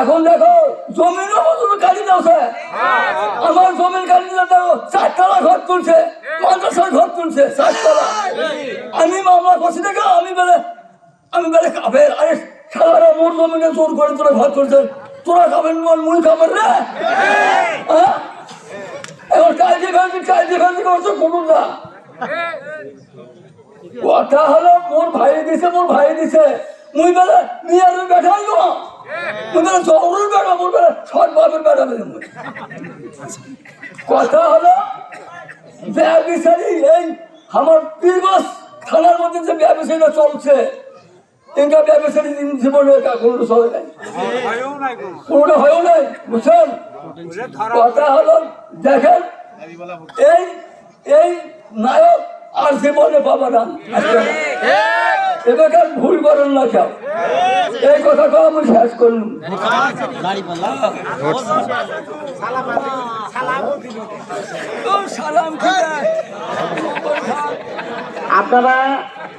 এখন দেখো দাওছে। আমার জমির গাড়ি দেখো চারতলা ঘর তুলছে, মাদ্রাসার ঘর তুলছে, চারতলা। আমি মামলা করছি দেখো আমি বেলে আমি বেলে কাবের আরে সারা মোর জমিনে জোর করে তোরা ঘর তুলছে। তোরা খাবেন মোর মুই খাবেন রে? কথা হলো, মোর ভাই দিছে, মোর ভাই দিছে। মুই বেলে নিয়ে বেঠাই গো মুই বেলে জরুর বেড়া মোর বেলে সৎ বাপের বেড়া বেলে মুই। কথা হলো ব্যবসায়ী এই আমার পীরগঞ্জ থানার মধ্যে যে ব্যবসায়ীটা চলছে এনকা ব্যবসায়ী জীবনে কোনো চলে নাই। কোনোটা হয়েও নাই বুঝছেন? কথা হলো দেখেন এই এই নায়ক আর জীবনে পাবা না। এবার ভুল করেন না কেউ। এই কথাটা আমি শেষ করলাম? আপনারা